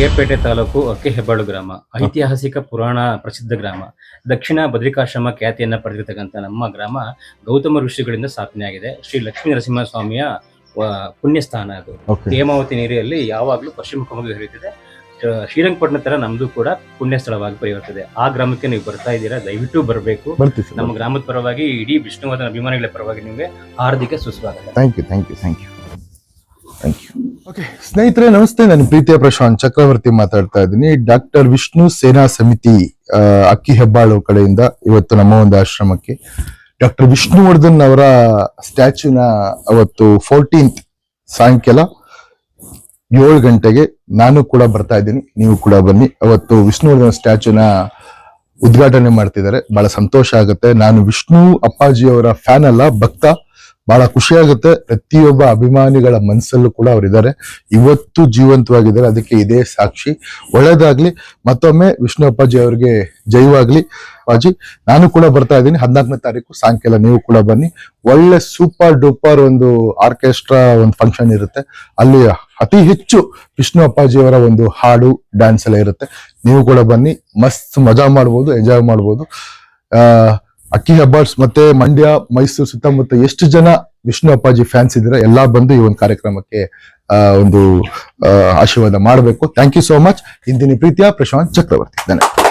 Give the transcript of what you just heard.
ಗೇರ್ಪೇಟೆ ತಾಲೂಕು ಅಕ್ಕಿ ಹೆಬ್ಬಾಳು ಗ್ರಾಮ. ಐತಿಹಾಸಿಕ ಪುರಾಣ ಪ್ರಸಿದ್ಧ ಗ್ರಾಮ. ದಕ್ಷಿಣ ಬದ್ರಿಕಾಶ್ರಮ ಖ್ಯಾತಿಯನ್ನು ಪಡೆದಿರ್ತಕ್ಕಂಥ ನಮ್ಮ ಗ್ರಾಮ ಗೌತಮ ಋಷಿಗಳಿಂದ ಸ್ಥಾಪನೆಯಾಗಿದೆ ಶ್ರೀ ಲಕ್ಷ್ಮೀ ನರಸಿಂಹ ಸ್ವಾಮಿಯ ವ- ಪುಣ್ಯ ಸ್ಥಾನ ಅದು ಹೇಮಾವತಿ ನೀರಿಯಲ್ಲಿ ಯಾವಾಗಲೂ ಪಶ್ಚಿಮುಖವಾಗಿ ಹರಿಯುತ್ತದೆ. ಹರಿಯುತ್ತಿದೆ ಶ್ರೀರಂಗಪಟ್ಟಣ ತರ ನಮ್ದು ಕೂಡ ಪುಣ್ಯ ಸ್ಥಳವಾಗಿ ಪರಿವರ್ತದೆ. ಆ ಗ್ರಾಮಕ್ಕೆ ನೀವು ಬರ್ತಾ ಇದ್ದೀರಾ ದಯವಿಟ್ಟು ಬರಬೇಕು. ನಮ್ಮ ಗ್ರಾಮದ ಪರವಾಗಿ ಇಡೀ ವಿಷ್ಣುವರ್ಧನ ಅಭಿಮಾನಿಗಳ ಪರವಾಗಿ ನಿಮಗೆ ಹಾರ್ದಿಕ ಸುಸ್ವಾಗತ. Thank you thank you thank you thank you okay ಸ್ನೇಹಿತರೆ, ನಮಸ್ತೆ. ನಾನು ಪ್ರೀತಿಯ ಪ್ರಶಾಂತ್ ಚಕ್ರವರ್ತಿ ಮಾತಾಡ್ತಾ ಇದ್ದೀನಿ. ಡಾಕ್ಟರ್ ವಿಷ್ಣು ಸೇನಾ ಸಮಿತಿ ಅಕ್ಕಿ ಹೆಬ್ಬಾಳು ಕಡೆಯಿಂದ ಇವತ್ತು ನಮ್ಮ ಒಂದು ಆಶ್ರಮಕ್ಕೆ. ಡಾಕ್ಟರ್ ವಿಷ್ಣುವರ್ಧನ್ ಅವರ ಸ್ಟ್ಯಾಚ್ಯೂನ ಅವತ್ತು ಫೋರ್ಟೀನ್ತ್ ಸಾಯಂಕಾಲ ಏಳು ಗಂಟೆಗೆ ನಾನು ಕೂಡ ಬರ್ತಾ ಇದ್ದೀನಿ. ನೀವು ಕೂಡ ಬನ್ನಿ. ಅವತ್ತು ವಿಷ್ಣುವರ್ಧನ್ ಸ್ಟ್ಯಾಚ್ಯೂನ ಉದ್ಘಾಟನೆ ಮಾಡ್ತಿದ್ದಾರೆ. ಬಹಳ ಸಂತೋಷ ಆಗುತ್ತೆ. ನಾನು ವಿಷ್ಣು ಅಪ್ಪಾಜಿ ಅವರ ಫ್ಯಾನ್ ಅಲ್ಲ, ಭಕ್ತ. ಬಹಳ ಖುಷಿ ಆಗುತ್ತೆ. ಪ್ರತಿಯೊಬ್ಬ ಅಭಿಮಾನಿಗಳ ಮನಸ್ಸಲ್ಲೂ ಕೂಡ ಅವರಿದ್ದಾರೆ. ಇವತ್ತು ಜೀವಂತವಾಗಿದ್ದಾರೆ. ಅದಕ್ಕೆ ಇದೇ ಸಾಕ್ಷಿ. ಒಳ್ಳೇದಾಗ್ಲಿ, ಮತ್ತೊಮ್ಮೆ ವಿಷ್ಣು ಅಪ್ಪಾಜಿ ಅವರಿಗೆ ಜೈವಾಗ್ಲಿ. ಅಪ್ಪಾಜಿ, ನಾನು ಕೂಡ ಬರ್ತಾ ಇದ್ದೀನಿ. ಹದಿನಾಲ್ಕನೇ ತಾರೀಕು ಸಾಯಂಕಾಲ ನೀವು ಕೂಡ ಬನ್ನಿ. ಒಳ್ಳೆ ಸೂಪರ್ ಡೂಪರ್ ಒಂದು ಆರ್ಕೆಸ್ಟ್ರಾ ಒಂದು ಫಂಕ್ಷನ್ ಇರುತ್ತೆ. ಅಲ್ಲಿ ಅತಿ ಹೆಚ್ಚು ವಿಷ್ಣು ಅಪ್ಪಾಜಿಯವರ ಒಂದು ಹಾಡು, ಡ್ಯಾನ್ಸ್ ಎಲ್ಲ ಇರುತ್ತೆ. ನೀವು ಕೂಡ ಬನ್ನಿ. ಮಸ್ತ್ ಮಜಾ ಮಾಡ್ಬೋದು, ಎಂಜಾಯ್ ಮಾಡ್ಬೋದು. ಆ ಅಕ್ಕಿ ಹೆಬ್ಬಾರ್ಸ್ ಮತ್ತೆ ಮಂಡ್ಯ, ಮೈಸೂರು ಸುತ್ತಮುತ್ತ ಎಷ್ಟು ಜನ ವಿಷ್ಣು ಅಪ್ಪಾಜಿ ಫ್ಯಾನ್ಸ್ ಇದ್ರೆ ಎಲ್ಲಾ ಬಂದು ಈ ಒಂದು ಕಾರ್ಯಕ್ರಮಕ್ಕೆ ಒಂದು ಆಶೀರ್ವಾದ ಮಾಡಬೇಕು. ಥ್ಯಾಂಕ್ ಯು ಸೋ ಮಚ್ ಇಂದಿನ ಪ್ರೀತಿಯ ಪ್ರಶಾಂತ್ ಚಕ್ರವರ್ತಿ. ಧನ್ಯವಾದ.